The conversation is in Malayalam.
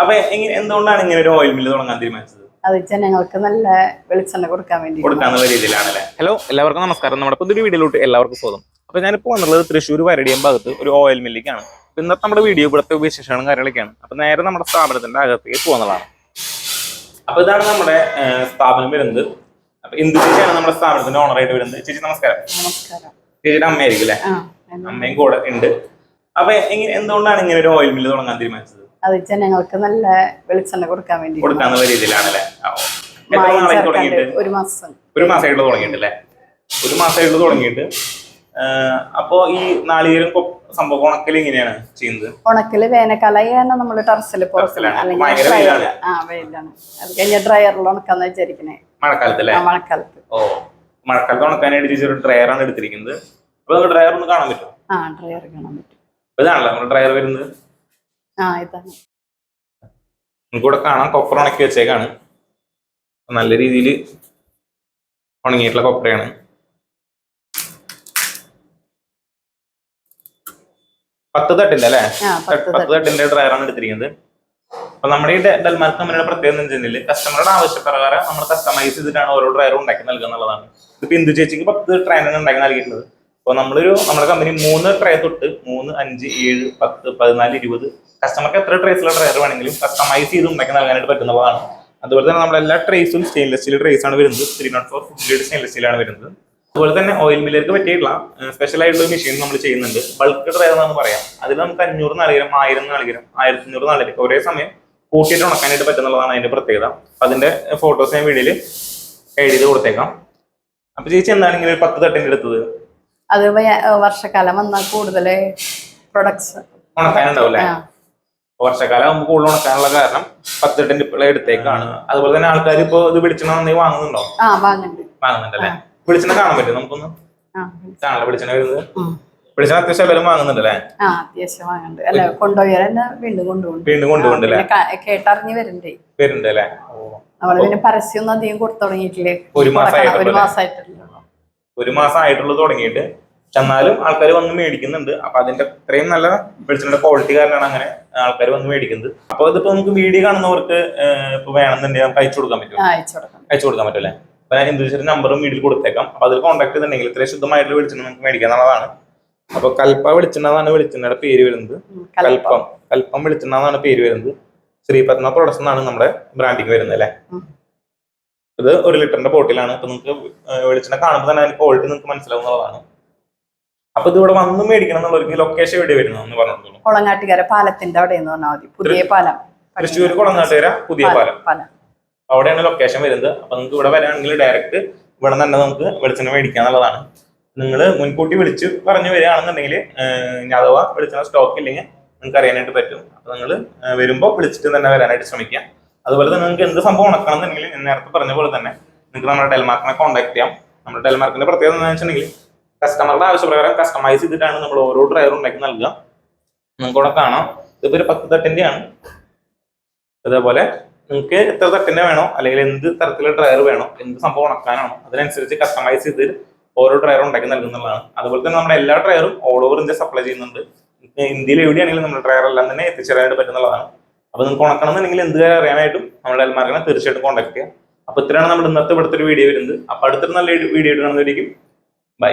അപ്പൊ എങ്ങനെ എന്തുകൊണ്ടാണ് ഇങ്ങനെ ഒരു ഓയിൽ മില്ല് തുടങ്ങാൻ തീരുമാനിച്ചത്? അത് ജനങ്ങൾക്ക് നല്ല വെളിച്ചെണ്ണ കൊടുക്കാൻ വേണ്ടി കൊടുക്കാന്നുള്ള രീതിയിലാണല്ലേ? ഹലോ എല്ലാവർക്കും നമസ്കാരം. നമ്മുടെ പുതിയ വീഡിയോയിലോട്ട് എല്ലാവർക്കും സ്വാഗതം. അപ്പൊ ഞാനിപ്പോ വന്നുള്ളത് തൃശ്ശൂർ വരടിയം ഭാഗത്ത് ഒരു ഓയിൽ മില്ലിലേക്കാണ് അപ്പൊ ഇന്നത്തെ നമ്മുടെ വീഡിയോ ഇവിടുത്തെ വിശേഷങ്ങളും കാര്യങ്ങളൊക്കെയാണ്. അപ്പൊ നേരെ നമ്മുടെ സ്ഥാപനത്തിന്റെ അകത്തേക്ക് പോകുന്നതാണ്. അപ്പൊ ഇതാണ് നമ്മുടെ സ്ഥാപനം വരുന്നത്. അപ്പൊ ഇന്ദു ചേച്ചിയാണ് നമ്മുടെ സ്ഥാപനത്തിന്റെ ഓണറായിട്ട് വരുന്നത്. ചേച്ചി നമസ്കാരം. നമസ്കാരം. ചേച്ചിയുടെ അമ്മയായിരിക്കും അല്ലേ? അമ്മയും കൂടെ ഉണ്ട്. അപ്പൊ എങ്ങനെ എന്തുകൊണ്ടാണ് ഇങ്ങനെ ഒരു ഓയിൽ മില്ല് തുടങ്ങാൻ തീരുമാനിച്ചത്? അത് ജനങ്ങൾക്ക് നല്ല വെളിച്ചെണ്ണ കൊടുക്കാൻ വേണ്ടി കൊടുക്കാന്നുള്ള രീതിയിലാണല്ലേ? ഒരു മാസം. ഒരു മാസമായിട്ട് തുടങ്ങിയിട്ടല്ലേ? ഒരു മാസമായിട്ട് തുടങ്ങിയിട്ട്. അപ്പോ ഈ നാളികേരം സംഭവം ഉണക്കൽ എങ്ങനെയാണ് ചെയ്യുന്നത്? ഉണക്കൽ വേനൽക്കാലമായി തന്നെ നമ്മൾ ടെറസിൽ വെയിലാണ്. അത് കഴിഞ്ഞ ഡ്രയറിൽ ഉണക്കാന്ന് വിചാരിക്കണേ. മഴക്കാലത്ത് മഴക്കാലത്ത്. ഓ മഴക്കാലത്ത് ഉണക്കാനായിട്ട് ചേച്ചി ഡ്രയർ ആണ് എടുത്തിരിക്കുന്നത്. അപ്പൊ നമുക്ക് ഡ്രയർ ഒന്ന് കാണാൻ പറ്റും ആ ഡ്രയർ കാണാൻ പറ്റും. ഇതാണല്ലോ നമ്മുടെ ഡ്രയർ വരുന്നത്. ആ ഇതാണ്. നമുക്ക് ഇവിടെ കാണാം. കൊപ്ര ഉണക്കി വെച്ചേക്കാണ്. നല്ല രീതിയിൽ ഉണങ്ങിയിട്ടുള്ള കൊപ്രയാണ് പത്ത് തട്ടിന്റെ അല്ലേ? പത്ത് തട്ടിന്റെ ഡ്രയറാണ് എടുത്തിരിക്കുന്നത്. അപ്പൊ നമ്മുടെ ഈ ഡെൽമാർക്ക് കമ്പനിയുടെ പ്രത്യേകത വെച്ചിട്ടുണ്ടെങ്കിൽ കസ്റ്റമറുടെ ആവശ്യപ്രകാരം നമ്മൾ കസ്റ്റമൈസ് ചെയ്തിട്ടാണ് ഓരോ ഡ്രയർ ഉണ്ടാക്കി നൽകുക എന്നുള്ളതാണ്. ഇപ്പൊ ഇന്ദു ചേച്ചിക്ക് പത്ത് ട്രെയിനാണ് ഉണ്ടാക്കി നൽകിയിട്ടുള്ളത്. അപ്പൊ നമ്മളൊരു നമ്മുടെ കമ്പനി മൂന്ന് ട്രേ തൊട്ട് മൂന്ന് അഞ്ച് ഏഴ് പത്ത് പതിനാല് ഇരുപത് കസ്റ്റമർക്ക് എത്ര ട്രേസിലുള്ള ഡ്രയർ വേണമെങ്കിലും കസ്റ്റമൈസ് ചെയ്ത് ഉണ്ടാക്കി നൽകാനായിട്ട് പറ്റുന്നതാണ്. അതുപോലെ തന്നെ നമ്മുടെ എല്ലാ ട്രേസും സ്റ്റെയിൻലെസ് സ്റ്റീൽ ട്രേസ് ആണ് വരുന്നത്. Three nought four food grade stainless steel ആണ് വരുന്നത്. അതുപോലെ തന്നെ ഓയിൽ മില്ലർക്ക് പറ്റിയിട്ടുള്ള സ്പെഷ്യൽ ആയിട്ടുള്ള മെഷീൻ നമ്മൾ ചെയ്യുന്നുണ്ട്. ബൾക്ക് ഡ്രയർ എന്ന് പറയാം. അതിൽ നമുക്ക് അഞ്ഞൂറ് നാളികരം ആയിരം നാളികരം ആയിരത്തി അഞ്ഞൂറ് നാളികരം ഒരേ സമയം കൂട്ടിയിട്ട് ഉണക്കാനായിട്ട് പറ്റുന്നുള്ളതാണ് അതിന്റെ പ്രത്യേകത. അതിന്റെ ഫോട്ടോസ് ഞാൻ വീഡിയോയിൽ ചെയ്ത് കൊടുത്തേക്കാം. അപ്പൊ ചേച്ചി എന്താണ് ഇങ്ങനെ പത്ത് തട്ടിന്റെ എടുത്തത് അത് വർഷക്കാലം വന്നാൽ കൂടുതൽ പ്രൊഡക്ട്സ് ഉണക്കാനുണ്ടാവും വർഷക്കാലം ആകുമ്പോൾ കൂടുതൽ ഉണക്കാനുള്ള കാരണം പത്ത് പിള്ള ഇപ്പോൾ എടുത്തേക്കാണ് അതുപോലെ തന്നെ ആൾക്കാർ ഇപ്പോൾ ഇത് വെളിച്ചെണ്ണ നന്നായി വാങ്ങുന്നുണ്ടോ? വാങ്ങുന്നുണ്ടല്ലേ? വെളിച്ചെണ്ണ കാണാൻ പറ്റും നമുക്കൊന്ന്? ആ. കാണാൻ വെളിച്ചെണ്ണ വരുന്നത്. ഉം. വെളിച്ചെണ്ണ അത്യാവശ്യം എല്ലാവരും വാങ്ങുന്നുണ്ടല്ലേ? വീണ്ടും കേട്ടറിഞ്ഞ് വരുന്നുണ്ടേ. പിന്നെ അധികം കൊടുത്തു തുടങ്ങിയിട്ടില്ലേ? ഒരു മാസമായിട്ടുള്ളൂ ഒരു അല്ലേ? മാസമായിട്ടുള്ളൂ ഒരു മാസം ആയിട്ടുള്ളൂ തുടങ്ങിയിട്ട് പക്ഷെ എന്നാലും ആൾക്കാർ വന്ന് മേടിക്കുന്നുണ്ട്. അപ്പൊ അതിന്റെ അത്രയും നല്ല വെളിച്ചെണ്ണയുടെ ക്വാളിറ്റി കാരണമാണ് അങ്ങനെ ആൾക്കാർ വന്ന് മേടിക്കുന്നത്. അപ്പൊ ഇതിപ്പോ നമുക്ക് വീഡിയോ കാണുന്നവർക്ക് ഇപ്പൊ വേണമെന്നുണ്ടെങ്കിൽ നമുക്ക് അയച്ചു കൊടുക്കാൻ പറ്റും അയച്ചു കൊടുക്കാൻ പറ്റുമല്ലേ അപ്പൊ ഞാൻ ഹിന്ദുസിന്റെ നമ്പറും വീട്ടിൽ കൊടുത്തേക്കാം. അപ്പൊ അതിൽ കോൺടാക്ട് ചെയ്തിട്ടുണ്ടെങ്കിൽ ഇത്രയും ശുദ്ധമായിട്ടുള്ള വെളിച്ചെണ്ണ നമുക്ക് മേടിക്കാൻ എന്നുള്ളതാണ്. അപ്പൊ കൽപ്പ വെളിച്ചെണ്ണ എന്നാണ് വെളിച്ചെണ്ണയുടെ പേര് വരുന്നത്. കൽപ്പം. കൽപ്പം. വെളിച്ചെണ്ണ എന്നാണ് പേര് വരുന്നത്. ശ്രീപത്മ പ്രൊഡക്ട്സ് എന്നാണ് നമ്മുടെ ബ്രാൻഡിങ് വരുന്നത് അല്ലേ. ഇത് ഒരു ലിറ്ററിന്റെ ബോട്ടിലാണ് അപ്പൊ നിങ്ങൾക്ക് വെളിച്ചെണ്ണ കാണുമ്പോൾ തന്നെ അതിന്റെ ക്വാളിറ്റി നിങ്ങൾക്ക് മനസ്സിലാവുന്നതാണ് അപ്പൊ ഇത് ഇവിടെ വന്ന് മേടിക്കണം എന്നുള്ളവർക്ക് ലൊക്കേഷൻ എവിടെ വരുന്നു പറഞ്ഞോളൂ കൊളങ്ങാട്ടുകര പാലത്തിന്റെ അവിടെ എന്ന് പറഞ്ഞാൽ മതി. പുതിയ പാലം. തൃശ്ശൂർ കൊളങ്ങാട്ടുകര പുതിയ പാലം അവിടെയാണ് ലൊക്കേഷൻ വരുന്നത്. അപ്പൊ നിങ്ങൾക്ക് ഇവിടെ വരാണെങ്കിൽ ഡയറക്റ്റ് ഇവിടെ തന്നെ നമുക്ക് വെളിച്ചെണ്ണ മേടിക്കുക എന്നുള്ളതാണ്. നിങ്ങൾ മുൻകൂട്ടി വിളിച്ച് പറഞ്ഞു വരികയാണെന്നുണ്ടെങ്കിൽ അഥവാ വെളിച്ചെണ്ണ സ്റ്റോക്ക് ഇല്ലെങ്കിൽ നിങ്ങൾക്ക് അറിയാനായിട്ട് പറ്റും. അപ്പൊ നിങ്ങൾ വരുമ്പോൾ വിളിച്ചിട്ട് തന്നെ വരാനായിട്ട് ശ്രമിക്കാം. അതുപോലെ തന്നെ നിങ്ങൾക്ക് എന്ത് സംഭവം ഉണക്കണം എന്നുണ്ടെങ്കിൽ ഞാൻ നേരത്തെ പറഞ്ഞ പോലെ തന്നെ നിങ്ങൾക്ക് നമ്മുടെ ഡെൽമാർക്കിനെ കോൺടാക്ട് ചെയ്യാം. നമ്മുടെ ഡെൽമാർക്കിന്റെ പ്രത്യേകത എന്താണെന്ന് വെച്ചിട്ടുണ്ടെങ്കിൽ കസ്റ്റമറുടെ ആവശ്യപ്രകാരം കസ്റ്റമൈസ് ചെയ്തിട്ടാണ് നമ്മൾ ഓരോ ഡ്രൈവറും ഉണ്ടാക്കി നൽകുക. നിങ്ങൾക്ക് ഇവിടെ കാണാം. ഇതിപ്പോ ഒരു പത്ത് തട്ടിന്റെ ആണ് അതേപോലെ നിങ്ങൾക്ക് എത്ര തട്ടിന്റെ വേണോ അല്ലെങ്കിൽ എന്ത് തരത്തിലുള്ള ഡ്രയർ വേണോ എന്ത് സംഭവം ഉണക്കാനാണോ അതിനനുസരിച്ച് കസ്റ്റമൈസ് ചെയ്ത് ഓരോ ഡ്രയറും ഉണ്ടാക്കി നൽകുന്നതാണ് അതുപോലെ തന്നെ നമ്മുടെ എല്ലാ ഡ്രയറും ഓൾ ഓവർ ഇന്ത്യ സപ്ലൈ ചെയ്യുന്നുണ്ട്. ഇന്ത്യയിൽ എവിടെയാണെങ്കിലും നമ്മുടെ ഡ്രയർ എല്ലാം തന്നെ എത്തിച്ചേരാനായിട്ട് പറ്റുന്നതാണ് അപ്പൊ നിങ്ങൾക്ക് ഉണക്കണമെന്നുണ്ടെങ്കിൽ എന്ത് കാര്യം അറിയാനായിട്ടും നമ്മുടെ എൽമാർക്കിനെ തീർച്ചയായിട്ടും കോൺടാക്ട് ചെയ്യാം. അപ്പൊ ഇത്രയാണ് നമ്മുടെ ഇന്നത്തെ ഇവിടുത്തെ ഒരു വീഡിയോ വരുന്നത്. അപ്പൊ അടുത്തൊരു നല്ല വീഡിയോ കാണുന്നതായിരിക്കും ബൈ